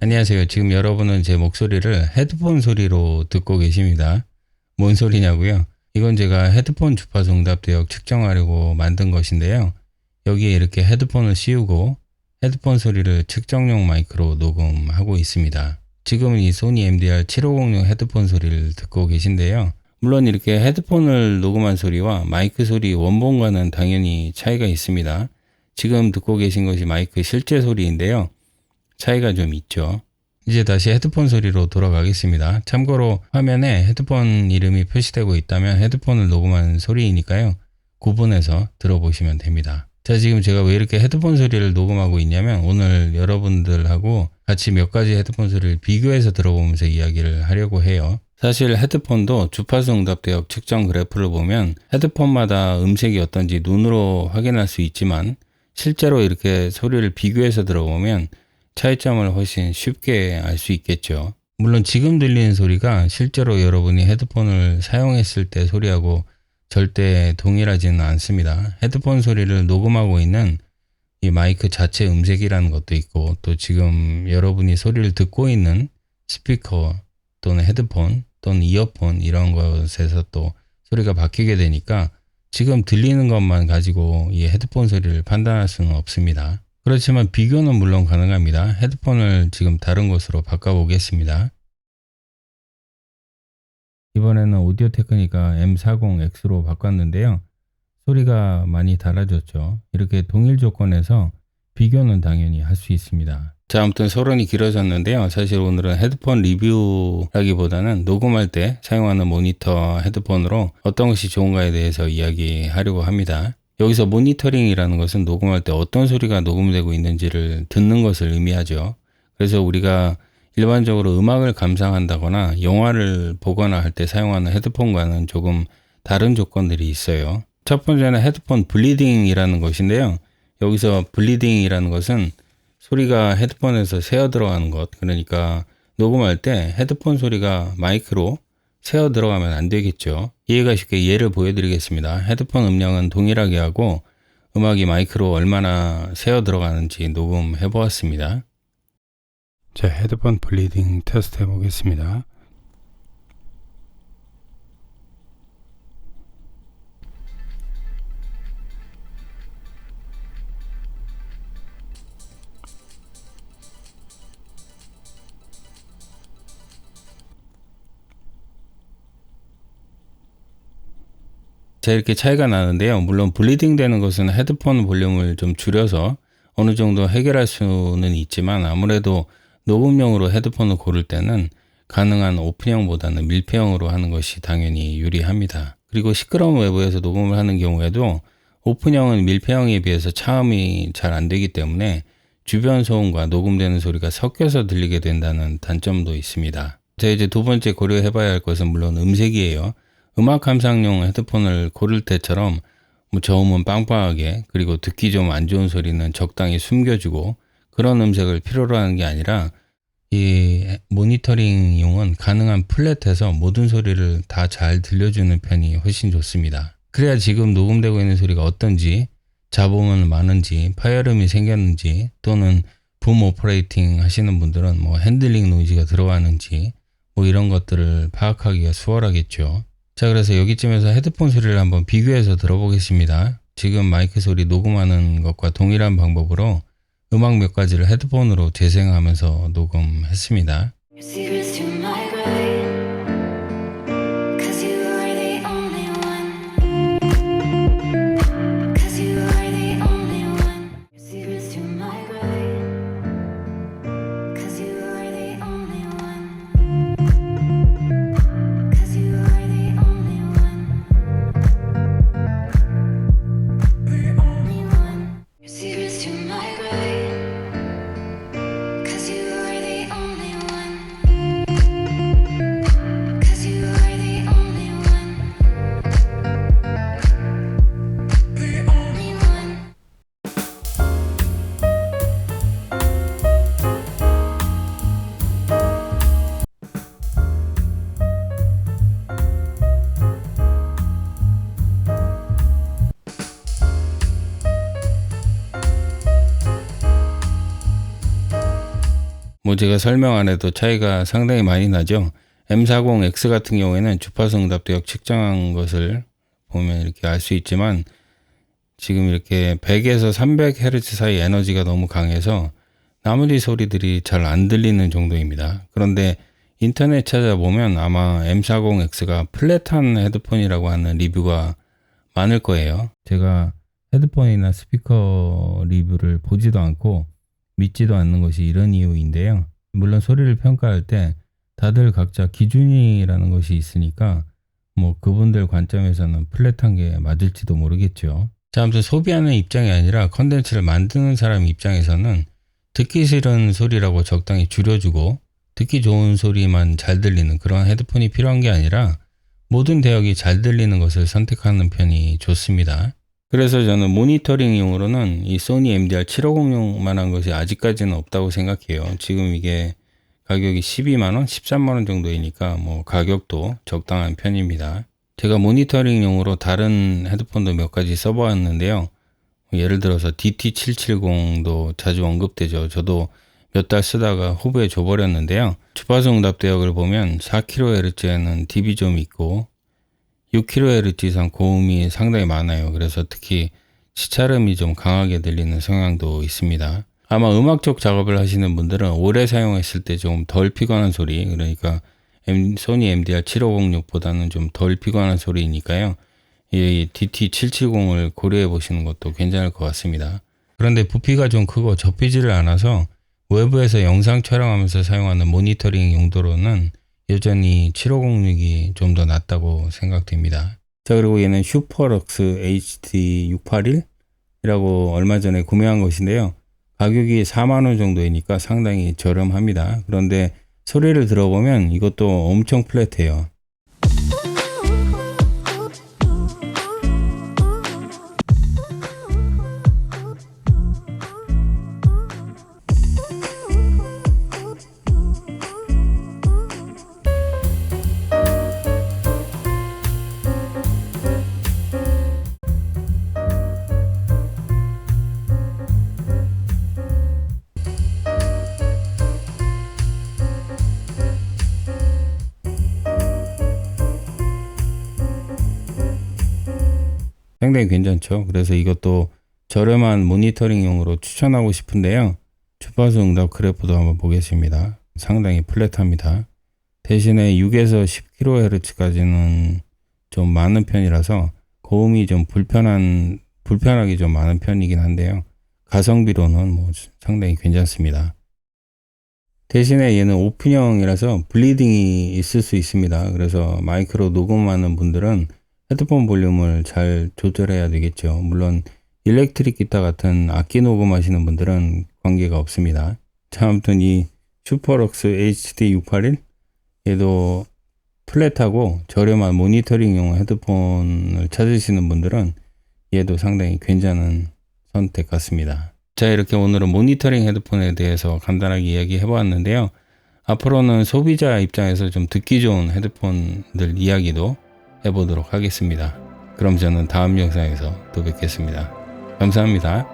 안녕하세요. 지금 여러분은 제 목소리를 헤드폰 소리로 듣고 계십니다. 뭔 소리냐고요? 이건 제가 헤드폰 주파수 응답 대역 측정하려고 만든 것인데요. 여기에 이렇게 헤드폰을 씌우고 헤드폰 소리를 측정용 마이크로 녹음하고 있습니다. 지금은 이 소니 MDR 7506 헤드폰 소리를 듣고 계신데요. 물론 이렇게 헤드폰을 녹음한 소리와 마이크 소리 원본과는 당연히 차이가 있습니다. 지금 듣고 계신 것이 마이크 실제 소리인데요. 차이가 좀 있죠. 이제 다시 헤드폰 소리로 돌아가겠습니다. 참고로 화면에 헤드폰 이름이 표시되고 있다면 헤드폰을 녹음한 소리이니까요. 구분해서 들어보시면 됩니다. 자, 지금 제가 왜 이렇게 헤드폰 소리를 녹음하고 있냐면 오늘 여러분들하고 같이 몇 가지 헤드폰 소리를 비교해서 들어보면서 이야기를 하려고 해요. 사실 헤드폰도 주파수 응답 대역 측정 그래프를 보면 헤드폰마다 음색이 어떤지 눈으로 확인할 수 있지만 실제로 이렇게 소리를 비교해서 들어보면 차이점을 훨씬 쉽게 알 수 있겠죠. 물론 지금 들리는 소리가 실제로 여러분이 헤드폰을 사용했을 때 소리하고 절대 동일하지는 않습니다. 헤드폰 소리를 녹음하고 있는 이 마이크 자체 음색이라는 것도 있고 또 지금 여러분이 소리를 듣고 있는 스피커 또는 헤드폰 또는 이어폰 이런 것에서 또 소리가 바뀌게 되니까 지금 들리는 것만 가지고 이 헤드폰 소리를 판단할 수는 없습니다. 그렇지만 비교는 물론 가능합니다. 헤드폰을 지금 다른 곳으로 바꿔보겠습니다. 이번에는 오디오 테크니까 M40X로 바꿨는데요. 소리가 많이 달라졌죠. 이렇게 동일 조건에서 비교는 당연히 할 수 있습니다. 자, 아무튼 서론이 길어졌는데요. 사실 오늘은 헤드폰 리뷰라기보다는 녹음할 때 사용하는 모니터 헤드폰으로 어떤 것이 좋은가에 대해서 이야기하려고 합니다. 여기서 모니터링이라는 것은 녹음할 때 어떤 소리가 녹음되고 있는지를 듣는 것을 의미하죠. 그래서 우리가 일반적으로 음악을 감상한다거나 영화를 보거나 할 때 사용하는 헤드폰과는 조금 다른 조건들이 있어요. 첫 번째는 헤드폰 블리딩이라는 것인데요. 여기서 블리딩이라는 것은 소리가 헤드폰에서 새어 들어가는 것. 그러니까 녹음할 때 헤드폰 소리가 마이크로 새어 들어가면 안 되겠죠. 이해가 쉽게 예를 보여드리겠습니다. 헤드폰 음량은 동일하게 하고 음악이 마이크로 얼마나 새어 들어가는지 녹음해 보았습니다. 자, 헤드폰 블리딩 테스트 해 보겠습니다. 자, 이렇게 차이가 나는데요. 물론 블리딩 되는 것은 헤드폰 볼륨을 좀 줄여서 어느 정도 해결할 수는 있지만 아무래도 녹음용으로 헤드폰을 고를 때는 가능한 오픈형보다는 밀폐형으로 하는 것이 당연히 유리합니다. 그리고 시끄러운 외부에서 녹음을 하는 경우에도 오픈형은 밀폐형에 비해서 차음이 잘 안 되기 때문에 주변 소음과 녹음되는 소리가 섞여서 들리게 된다는 단점도 있습니다. 자, 이제 두 번째 고려해 봐야 할 것은 물론 음색이에요. 음악 감상용 헤드폰을 고를 때처럼 뭐 저음은 빵빵하게 그리고 듣기 좀 안 좋은 소리는 적당히 숨겨주고 그런 음색을 필요로 하는 게 아니라 이 모니터링용은 가능한 플랫해서 모든 소리를 다 잘 들려주는 편이 훨씬 좋습니다. 그래야 지금 녹음되고 있는 소리가 어떤지 잡음은 많은지 파열음이 생겼는지 또는 붐 오퍼레이팅 하시는 분들은 뭐 핸들링 노이즈가 들어가는지 뭐 이런 것들을 파악하기가 수월하겠죠. 자, 그래서 여기쯤에서 헤드폰 소리를 한번 비교해서 들어보겠습니다. 지금 마이크 소리 녹음하는 것과 동일한 방법으로 음악 몇 가지를 헤드폰으로 재생하면서 녹음했습니다. 뭐 제가 설명 안 해도 차이가 상당히 많이 나죠. M40X 같은 경우에는 주파수 응답대역 측정한 것을 보면 이렇게 알 수 있지만 지금 이렇게 100에서 300Hz 사이 에너지가 너무 강해서 나머지 소리들이 잘 안 들리는 정도입니다. 그런데 인터넷 찾아보면 아마 M40X가 플랫한 헤드폰이라고 하는 리뷰가 많을 거예요. 제가 헤드폰이나 스피커 리뷰를 보지도 않고 믿지도 않는 것이 이런 이유인데요. 물론 소리를 평가할 때 다들 각자 기준이라는 것이 있으니까 뭐 그분들 관점에서는 플랫한 게 맞을지도 모르겠죠. 자, 아무튼 소비하는 입장이 아니라 컨텐츠를 만드는 사람 입장에서는 듣기 싫은 소리라고 적당히 줄여주고 듣기 좋은 소리만 잘 들리는 그런 헤드폰이 필요한 게 아니라 모든 대역이 잘 들리는 것을 선택하는 편이 좋습니다. 그래서 저는 모니터링용으로는 이 소니 MDR 750용만한 것이 아직까지는 없다고 생각해요. 지금 이게 가격이 12만 원, 13만 원 정도이니까 뭐 가격도 적당한 편입니다. 제가 모니터링용으로 다른 헤드폰도 몇 가지 써보았는데요. 예를 들어서 DT770도 자주 언급되죠. 저도 몇 달 쓰다가 후보에 줘버렸는데요. 주파수 응답 대역을 보면 4kHz에는 DB 좀 있고 6kHz 이상 고음이 상당히 많아요. 그래서 특히 시차음이 좀 강하게 들리는 성향도 있습니다. 아마 음악 쪽 작업을 하시는 분들은 오래 사용했을 때 좀 덜 피곤한 소리, 그러니까 소니 MDR 7506보다는 좀 덜 피곤한 소리니까요. 이 DT770을 고려해 보시는 것도 괜찮을 것 같습니다. 그런데 부피가 좀 크고 접히지를 않아서 외부에서 영상 촬영하면서 사용하는 모니터링 용도로는 여전히 7506이 좀 더 낫다고 생각됩니다. 자, 그리고 얘는 슈퍼럭스 HD 681이라고 얼마 전에 구매한 것인데요. 가격이 4만원 정도이니까 상당히 저렴합니다. 그런데 소리를 들어보면 이것도 엄청 플랫해요. 상당히 괜찮죠. 그래서 이것도 저렴한 모니터링용으로 추천하고 싶은데요. 주파수 응답 그래프도 한번 보겠습니다. 상당히 플랫합니다. 대신에 6에서 10kHz까지는 좀 많은 편이라서 고음이 좀 불편한 불편하게 좀 많은 편이긴 한데요. 가성비로는 뭐 상당히 괜찮습니다. 대신에 얘는 오픈형이라서 블리딩이 있을 수 있습니다. 그래서 마이크로 녹음하는 분들은 헤드폰 볼륨을 잘 조절해야 되겠죠. 물론 일렉트릭 기타 같은 악기 녹음하시는 분들은 관계가 없습니다. 자, 아무튼 이 슈퍼럭스 HD 681 얘도 플랫하고 저렴한 모니터링용 헤드폰을 찾으시는 분들은 얘도 상당히 괜찮은 선택 같습니다. 자, 이렇게 오늘은 모니터링 헤드폰에 대해서 간단하게 이야기해 보았는데요. 앞으로는 소비자 입장에서 좀 듣기 좋은 헤드폰들 이야기도 해보도록 하겠습니다. 그럼 저는 다음 영상에서 또 뵙겠습니다. 감사합니다.